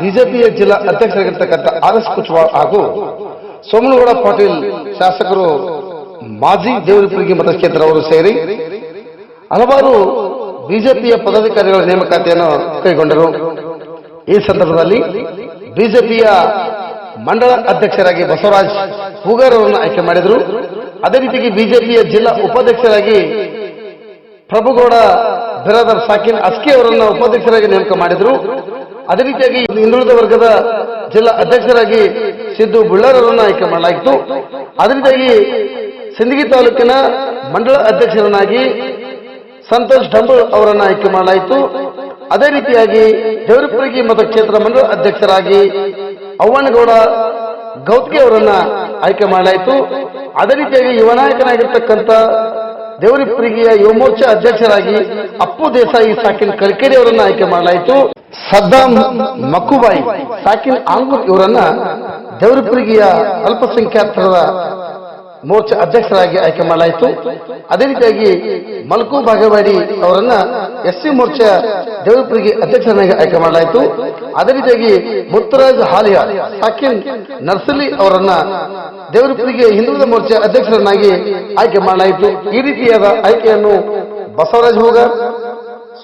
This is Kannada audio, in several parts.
ಬಿಜೆಪಿಯ ಜಿಲ್ಲಾ ಅಧ್ಯಕ್ಷರಾಗಿರ್ತಕ್ಕಂಥ ಆರ್ ಎಸ್ ಕುಚ್ವಾಳ್ ಹಾಗೂ ಸೋಮನಗೌಡ ಪಾಟೀಲ್ ಶಾಸಕರು ಮಾಜಿ ದೇವರಿಪುರಿಗೆ ಮತಕ್ಷೇತ್ರ ಅವರು ಸೇರಿ ಹಲವಾರು ಬಿಜೆಪಿಯ ಪದಾಧಿಕಾರಿಗಳ ನೇಮಕಾತಿಯನ್ನು ಕೈಗೊಂಡರು. ಈ ಸಂದರ್ಭದಲ್ಲಿ ಬಿಜೆಪಿಯ ಮಂಡಲ ಅಧ್ಯಕ್ಷರಾಗಿ ಬಸವರಾಜ್ ಹೂಗಾರ್ ಅವರನ್ನು ಆಯ್ಕೆ ಮಾಡಿದರು. ಅದೇ ರೀತಿಯಾಗಿ ಬಿಜೆಪಿಯ ಜಿಲ್ಲಾ ಉಪಾಧ್ಯಕ್ಷರಾಗಿ ಪ್ರಭುಗೌಡ ಬಿರಾದರ್ ಸಾಕಿನ್ ಅಸ್ಕಿ ಅವರನ್ನು ಉಪಾಧ್ಯಕ್ಷರಾಗಿ ನೇಮಕ ಮಾಡಿದ್ರು. ಅದೇ ರೀತಿಯಾಗಿ ಹಿಂದುಳಿದ ವರ್ಗದ ಜಿಲ್ಲಾ ಅಧ್ಯಕ್ಷರಾಗಿ ಸಿದ್ದು ಬುಳ್ಳಾರವರನ್ನು ಆಯ್ಕೆ ಮಾಡಲಾಯಿತು ಅದೇ ರೀತಿಯಾಗಿ ಸಿಂದಗಿ ತಾಲೂಕಿನ ಮಂಡಳ ಅಧ್ಯಕ್ಷರನ್ನಾಗಿ ಸಂತೋಷ್ ಡಂಬಲ್ ಅವರನ್ನು ಆಯ್ಕೆ ಮಾಡಲಾಯಿತು. ಅದೇ ರೀತಿಯಾಗಿ ದೇವರಪುರಗಿ ಮತಕ್ಷೇತ್ರ ಮಂಡಳ ಅಧ್ಯಕ್ಷರಾಗಿ ಅವ್ವನಗೌಡ ಗೌತ್ಗೆ ಅವರನ್ನ ಆಯ್ಕೆ ಮಾಡಲಾಯಿತು. ಅದೇ ರೀತಿಯಾಗಿ ಯುವ ದೇವರಿಪುರಿಗೆಯ ಯುವ ಮೋರ್ಚಾ ಅಧ್ಯಕ್ಷರಾಗಿ ಅಪ್ಪು ದೇಸಾಯಿ ಸಾಕಿನ್ ಕರ್ಕೇರಿ ಅವರನ್ನ ಆಯ್ಕೆ ಮಾಡಲಾಯಿತು. ಸದ್ದಾಂ ಮಕ್ಕುಬಾಯಿ ಸಾಕಿನ್ ಆಂಗೂರ್ ಇವರನ್ನ ದೇವರಿಪುರಿಗೆಯ ಅಲ್ಪಸಂಖ್ಯಾತರ ಮೋರ್ಚಾ ಅಧ್ಯಕ್ಷರಾಗಿ ಆಯ್ಕೆ ಮಾಡಲಾಯಿತು. ಅದೇ ರೀತಿಯಾಗಿ ಮಲ್ಕು ಬಾಗೇವಾಡಿ ಅವರನ್ನ ಎಸ್ ಸಿ ಮೋರ್ಚಾ ದೇವಪುರಿಗೆ ಅಧ್ಯಕ್ಷರನ್ನಾಗಿ ಆಯ್ಕೆ ಮಾಡಲಾಯಿತು. ಅದೇ ರೀತಿಯಾಗಿ ಮುತ್ತರಾಜ್ ಹಾಲಿಯ ಸಾಕಿನ್ ನರ್ಸಲಿ ಅವರನ್ನ ದೇವರಪುರಿಗೆ ಹಿಂದುಳಿದ ಮೋರ್ಚಾ ಅಧ್ಯಕ್ಷರನ್ನಾಗಿ ಆಯ್ಕೆ ಮಾಡಲಾಯಿತು. ಈ ರೀತಿಯಾದ ಆಯ್ಕೆಯನ್ನು ಬಸವರಾಜ್ ಹೋಗರ್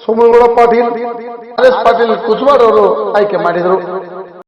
ಸೋಮಗೌಡ ಪಾಟೀಲ್, ಆರ್ ಎಸ್ ಪಾಟೀಲ್ ಕುಚ್ವಾಡ್ ಅವರು ಆಯ್ಕೆ ಮಾಡಿದರು.